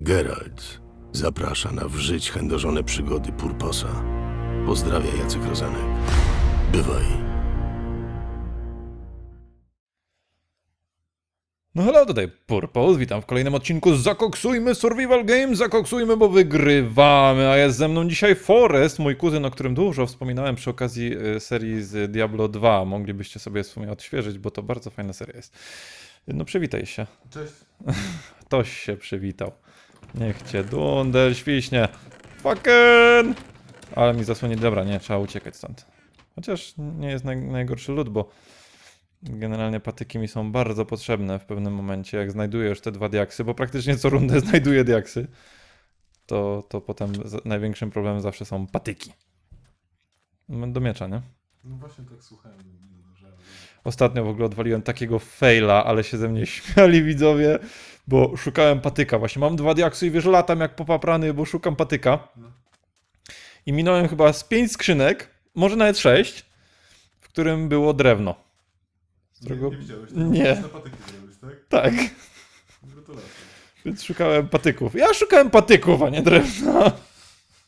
Geralt zaprasza na w żyć chędożone przygody Purposa. Pozdrawia Jacek Rozanek. Bywaj. No hello, tutaj Purpose, witam w kolejnym odcinku Zakoksujmy Survival Game, zakoksujmy, bo wygrywamy, a jest ze mną dzisiaj Forest, mój kuzyn, o którym dużo wspominałem przy okazji y, serii z Diablo 2, moglibyście sobie w sumie odświeżyć, bo to bardzo fajna seria jest. No przywitaj się, Cześć. ktoś się przywitał. Niech cię dundel świśnie. Fucking! Ale mi zasłoni, dobra, nie, trzeba uciekać stąd. Chociaż nie jest naj, najgorszy lód, bo generalnie patyki mi są bardzo potrzebne w pewnym momencie, jak znajdujesz te dwa diaksy, bo praktycznie co rundę znajduję diaksy, to, to potem największym problemem zawsze są patyki. Do miecza, nie? No właśnie tak słuchałem. Ostatnio w ogóle odwaliłem takiego faila, ale się ze mnie śmiali widzowie, bo szukałem patyka. Właśnie mam dwa diaksy i wiesz, latam jak popaprany, bo szukam patyka. I minąłem chyba z pięć skrzynek, może nawet sześć, w którym było drewno. Z Nie, którego... nie widziałeś? Nie. Na patyki tak? Tak, Gratulacje. więc szukałem patyków. Ja szukałem patyków, a nie drewna.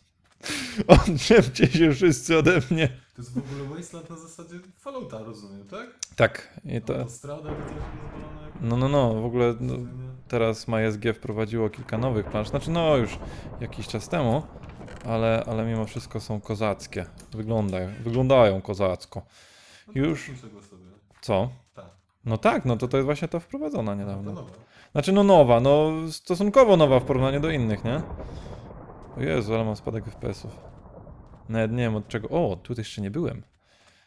Odczepcie się wszyscy ode mnie. To jest w ogóle Wasteland na zasadzie Fallouta, rozumiem, tak? Tak, i to... Autostrada widzę, że rozwalona. No, no, no, w ogóle no, teraz MySG wprowadziło kilka nowych plansz. Znaczy, no już jakiś czas temu, ale, ale mimo wszystko są kozackie. Wyglądają, wyglądają kozacko. No to Już. kupię tego sobie. Co? Tak. No tak, no to to jest właśnie to wprowadzona To niedawno. nowa. Znaczy, no nowa, no stosunkowo nowa w porównaniu do innych, nie? O Jezu, ale mam spadek FPS-ów. Nawet nie wiem od czego. O, tu jeszcze nie byłem.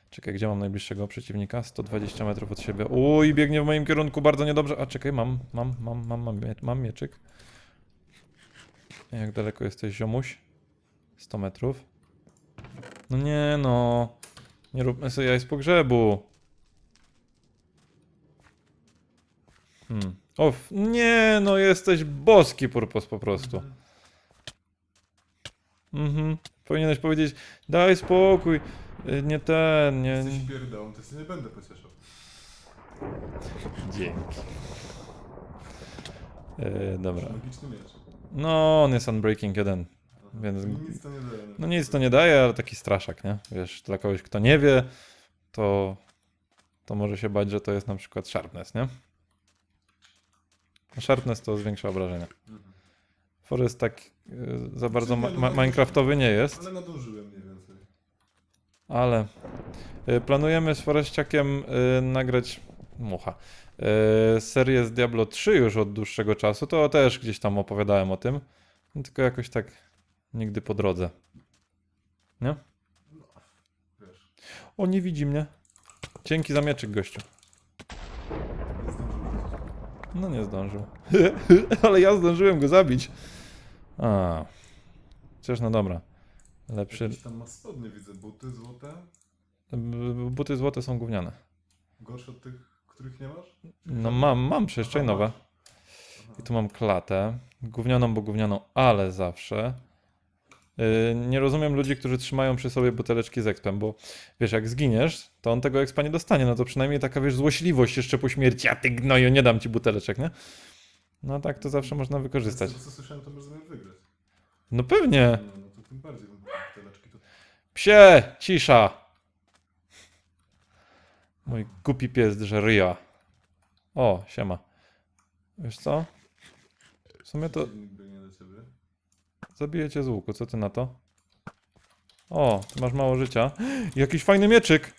Czekaj, gdzie mam najbliższego przeciwnika? 120 metrów od siebie. Uj, biegnie w moim kierunku bardzo niedobrze. A czekaj, mam, mam, mam, mam, mam, mie- mam mieczyk. Jak daleko jesteś, ziomuś? 100 metrów. No nie no. Nie róbmy sobie jaj z pogrzebu. Hmm. O, nie no, jesteś boski purpos po prostu. Mhm. Powinieneś powiedzieć, daj spokój. y, Nie ten, nie. Jesteś pierdołą, to się nie będę pocieszał. Dzięki. E, dobra. Miecz. No, on jest Unbreaking 1. Aha. Więc- Mi Nic to nie daje. No nic to nie daje, ale taki straszak, nie? Wiesz, dla kogoś, kto nie wie, to, to może się bać, że to jest na przykład Sharpness, nie? Sharpness to zwiększa obrażenia. Mhm. Forest tak y, za bardzo ma no Minecraftowy nie jest. Ale nadążyłem mniej więcej. Ale y, planujemy z Foreściakiem y, nagrać mucha. Serię z Diablo 3 już od dłuższego czasu. To też gdzieś tam opowiadałem o tym. No, tylko jakoś tak nigdy po drodze. Nie? Wiesz. O, nie widzi mnie. Dzięki za mieczyk, gościu. No nie zdążył. Ale ja zdążyłem go zabić. A. Chociaż no dobra. Lepszy. Jakieś tam ma spodnie, widzę. Buty złote. b- Buty złote są gówniane. Gorsze od tych, których nie masz? No mam, mam przecież Aha, chainowe. masz. Aha. I tu mam klatę. Gównianą, bo gównianą, ale zawsze. Yy, nie rozumiem ludzi, którzy trzymają przy sobie buteleczki z expem, bo wiesz, jak zginiesz, to on tego expa nie dostanie. No to przynajmniej taka, wiesz, złośliwość jeszcze po śmierci. A ty gnoju, nie dam ci buteleczek, nie? No tak to zawsze można wykorzystać. Z tego, co słyszałem, to wygrać. No pewnie. No, no to tym bardziej bym buteleczki to... Psie, cisza. Mój głupi pies drze ryja. O, siema. Wiesz co? W sumie to Przeciwnik biegnie do ciebie. Zabiję cię z łuku, co ty na to? O, ty masz mało życia. Jakiś fajny mieczyk.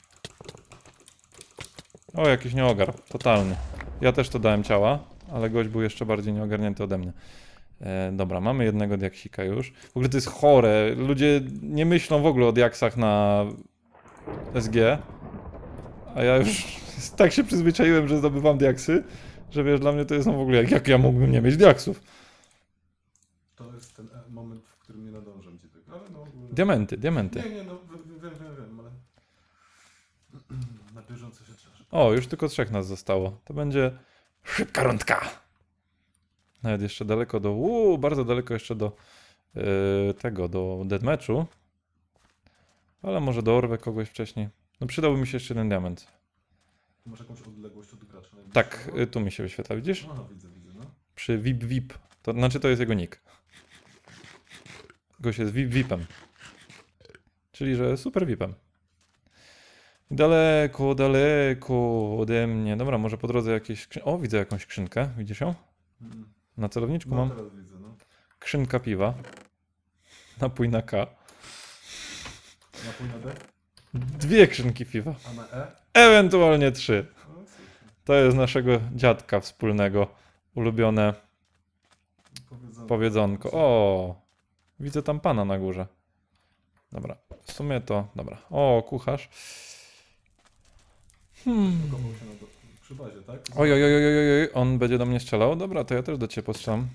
O, jakiś nieogar, totalny. Ja też to dałem ciała, ale gość był jeszcze bardziej nieogarnięty ode mnie. E, dobra, mamy jednego diaksika już. W ogóle to jest chore. Ludzie nie myślą w ogóle o diaksach na SG. A ja już tak się przyzwyczaiłem, że zdobywam diaksy, że wiesz, dla mnie to jest no w ogóle jak, jak ja mógłbym nie mieć diaksów. To jest ten e, moment, w którym nie nadążam ci tego. Ale no ogólnie... Diamenty, diamenty. Nie, nie, no wiem, wiem, wiem, ale... Na bieżąco się cieszę. O, już tylko trzech nas zostało. To będzie szybka rundka. Nawet jeszcze daleko do. Uuu, bardzo daleko jeszcze do yy, tego, do deathmatchu. Ale może dorwę kogoś wcześniej. No przydałby mi się jeszcze jeden diament. Masz jakąś odległość od gracza? najbliższego? Tak, y, tu mi się wyświetla, widzisz? Aha, widzę, widzę, no. Przy VIP VIP To znaczy to jest jego nick. Gość jest VIP, VIPem. Czyli, że super VIPem. Daleko, daleko ode mnie. Dobra, może po drodze jakieś. O, widzę jakąś skrzynkę. Widzisz ją? Na celowniczku No mam teraz widzę, no. skrzynka piwa. Napój na K. Napój na D, Dwie skrzynki piwa. a na E? Ewentualnie trzy. To jest naszego dziadka wspólnego. Ulubione Powiedzonko. powiedzonko. O! Widzę tam pana na górze. Dobra. W sumie to... Dobra. O, kucharz. Hmm. Się na przy bazie, tak? Oj, oj, oj, oj, oj, oj, on będzie do mnie strzelał. Dobra, to ja też do ciebie postrzelam.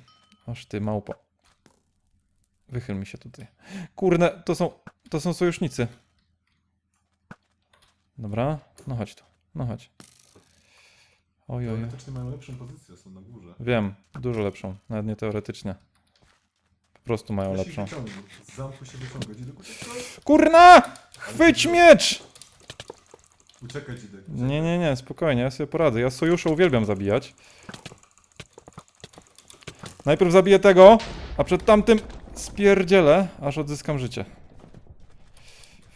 Aż ty, małpo. Wychyl mi się tutaj. Kurne, to są, to są sojusznicy. Dobra, no chodź tu, no chodź. Oj, oj, oj. Teoretycznie mają lepszą pozycję, są na górze. Wiem, dużo lepszą, nawet nie teoretycznie. Prostu mają się lepszą. Z zamku się wyciąga. Dzidek, uciekaj! Kurna! Chwyć miecz! Uciekaj, Dzidek. Nie, nie, nie, spokojnie, ja sobie poradzę. Ja sojusze uwielbiam zabijać. Najpierw zabiję tego, a przed tamtym spierdzielę, aż odzyskam życie.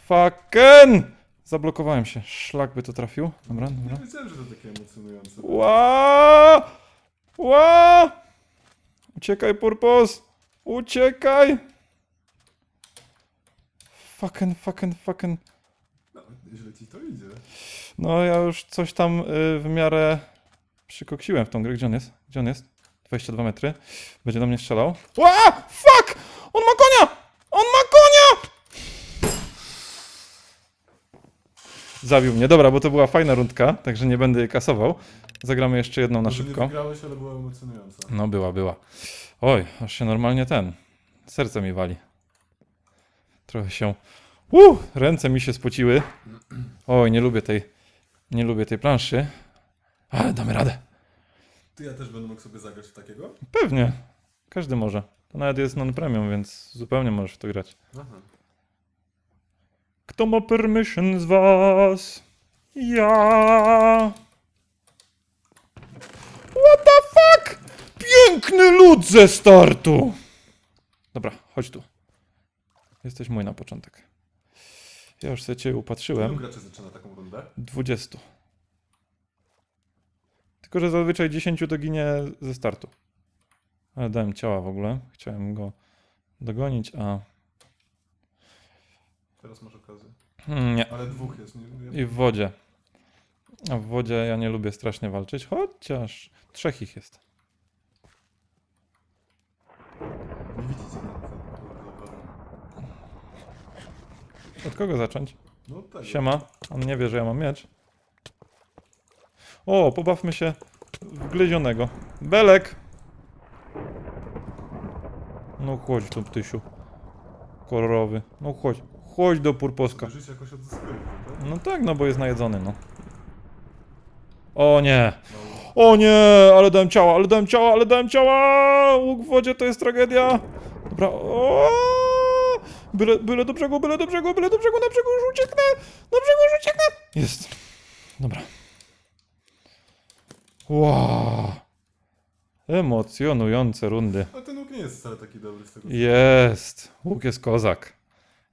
Fucking! Zablokowałem się. Szlak by to trafił. Dobra, dobra. Nie wiedziałem, że to takie emocjonujące. Ła! Ła! Uciekaj, Purpos! Uciekaj! Fucking, fucking, fucking. Nawet źle ci to idzie. No ja już coś tam y, w miarę przykoksiłem w tą grę. Gdzie on jest? Gdzie on jest? 22 metry. Będzie do mnie strzelał. Ła! Fuck! On ma konia! On ma konia! Zabił mnie. Dobra, bo to była fajna rundka, także nie będę jej kasował. Zagramy jeszcze jedną na Może nie szybko. wygrałeś, ale była emocjonująca. No była, była. Oj, aż się normalnie ten. Serce mi wali. Trochę się. Uh, ręce mi się spociły. Oj, nie lubię tej. Nie lubię tej planszy. Ale damy radę. Ty ja też będę mógł sobie zagrać w takiego? Pewnie. Każdy może. To nawet jest non-premium, więc zupełnie możesz w to grać. Aha. Kto ma permission z was? Ja. What the fuck? Piękny lud ze startu! Dobra, chodź tu. Jesteś mój na początek. Ja już sobie cię Ilu upatrzyłem. graczy zaczyna taką rundę? 20. Tylko, że zazwyczaj 10 to ginie ze startu. Ale dałem ciała w ogóle. Chciałem go dogonić, a... Teraz masz okazję. Hmm, nie. Ale dwóch jest. Nie. I w wodzie. A w wodzie ja nie lubię strasznie walczyć, chociaż trzech ich jest. nie widzicie. Dobra. Od kogo zacząć? No tak. Siema. On nie wie, że ja mam miecz. O, pobawmy się w glezionego. Belek! No chodź tu, ptysiu. Kolorowy. No chodź. Chodź do purposka. Jakoś tak? No tak, no bo jest najedzony, no. O nie! No, O nie! Ale dałem ciała, ale dałem ciała, ale dałem ciała! Łuk w wodzie to jest tragedia. Dobra. O! Byle, byle do brzegu, byle do brzegu, byle do brzegu, na brzegu już ucieknę! Na brzegu już ucieknę! Jest. Dobra. Wow. Emocjonujące rundy. A ten łuk nie jest wcale taki dobry z tego. Jest. Łuk jest kozak.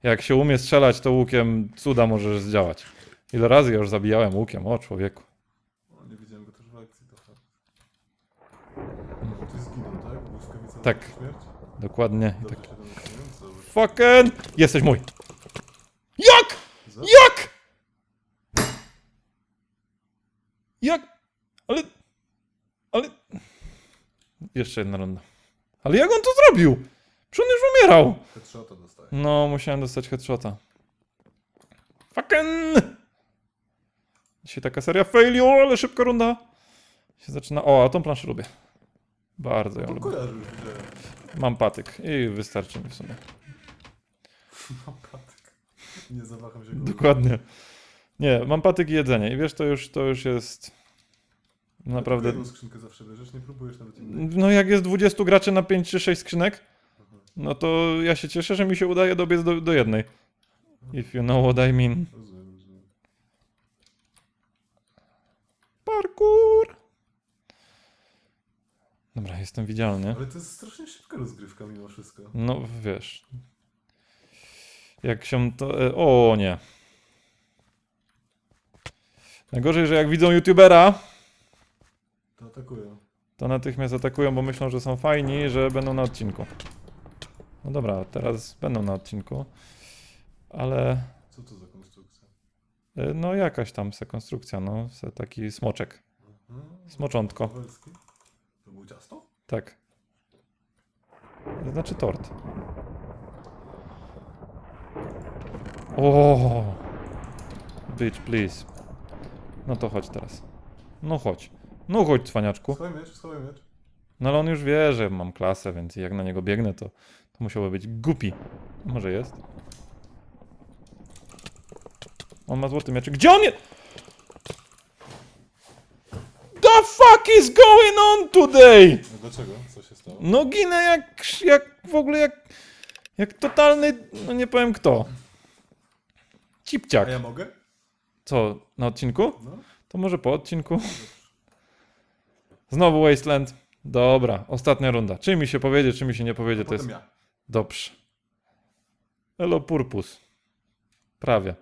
Jak się umie strzelać, to łukiem cuda możesz zdziałać. Ile razy ja już zabijałem łukiem, o człowieku. O, nie widziałem go też w akcji, to fakt. Ty zginął, tak? Błyskawica na Tak. śmierć? Dokładnie. I Dobrze tak. się domyślająco. Fucking! Jesteś mój! Jak? Za... Jak? Jak? Ale... Ale... Jeszcze jedna runda. Ale jak on to zrobił? Czy on już umierał? Headshota dostaje. No, musiałem dostać headshota. Fucking! Dzisiaj taka seria failure, ale szybka runda. Się zaczyna... O, a tą planszę lubię. Bardzo ją To lubię. kojarzy już widziałem. Mam patyk i wystarczy mi w sumie. Mam patyk. Nie zawaham się go. Dokładnie. Nie, mam patyk i jedzenie. I wiesz, to już, to już jest... Naprawdę... Jedną skrzynkę zawsze bierzesz, nie próbujesz nawet innej. No jak jest 20 graczy na 5 czy 6 skrzynek, no to ja się cieszę, że mi się udaje dobiec do, do jednej. If you know what I mean. Rozumiem, rozumiem. Parkour! Dobra, jestem widzialny. Ale to jest strasznie szybka rozgrywka mimo wszystko. No, wiesz. Jak się to... e, O, nie. Najgorzej, że jak widzą youtubera, To atakują. to natychmiast atakują, bo myślą, że są fajni, że będą na odcinku. No dobra, teraz będą na odcinku. Ale... Co to za konstrukcja? e, No jakaś tam se konstrukcja, no. Se taki smoczek. Hmm? Smoczątko. To było ciasto? Tak. Znaczy tort. O, Bitch, please. No to chodź teraz. No chodź. No chodź, cwaniaczku. Schowaj miecz, schowaj miecz. No ale on już wie, że mam klasę, więc jak na niego biegnę, to, to musiałby być głupi. Może jest? On ma złoty mieczek. Gdzie on jest? The fuck is going on today? No dlaczego? Co się stało? No ginę jak, jak w ogóle jak, jak totalny, no nie powiem kto. Cipciak. A ja mogę? Co, na odcinku? No. To może po odcinku. Znowu Wasteland. Dobra, ostatnia runda. Czy mi się powiedzie, czy mi się nie powiedzie, to jest ja. Dobrze. Elo Purpus. Prawie.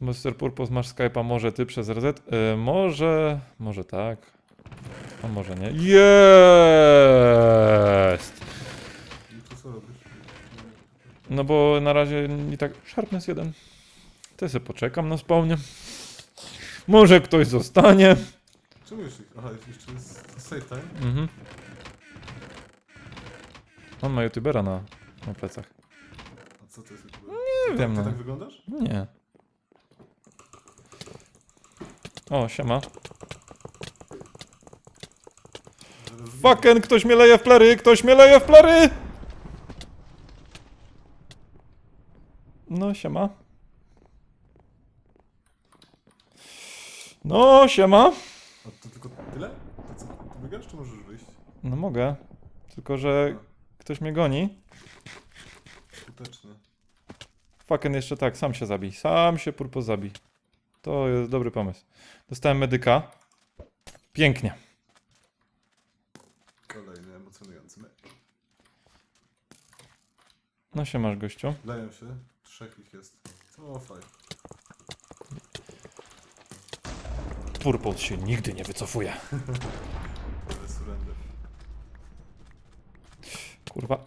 Mr. Purpose, masz Skype'a, może ty przez RZ? Y, może, może tak. A może nie. Jest! No bo na razie nie tak. Sharpness 1. To ja sobie poczekam na spawnie. Może ktoś zostanie. Czemu jeszcze? Aha, jeszcze jest save time? Mhm. On ma youtubera na, na plecach. A co to jest? Nie wiem, Ty no. tak wyglądasz? Nie. O, siema. Fucken, ktoś mnie leje w plery, ktoś mnie leje w plery! No, siema. No, siema. Tyle? To co, ty biegasz, czy możesz wyjść? No mogę, tylko że ktoś mnie goni. Skuteczny. Fucken jeszcze tak, sam się zabij. Sam się purpo zabij. To jest dobry pomysł. Dostałem medyka. Pięknie. Kolejny emocjonujący mecz. No się masz gościu. Dają się. Trzech ich jest. O, Purple się nigdy nie wycofuje. Kurwa.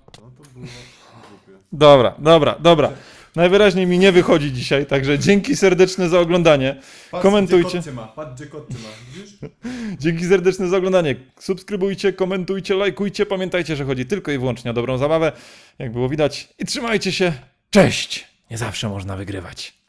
Dobra, dobra, dobra. Najwyraźniej mi nie wychodzi dzisiaj, także dzięki serdeczne za oglądanie. Patrz, Komentujcie. Gdzie ma. Patrz, gdzie kot ma. Widzisz? Dzięki serdeczne za oglądanie. Subskrybujcie, komentujcie, lajkujcie. Pamiętajcie, że chodzi tylko i wyłącznie o dobrą zabawę, jak było widać. I trzymajcie się. Cześć! Nie zawsze można wygrywać.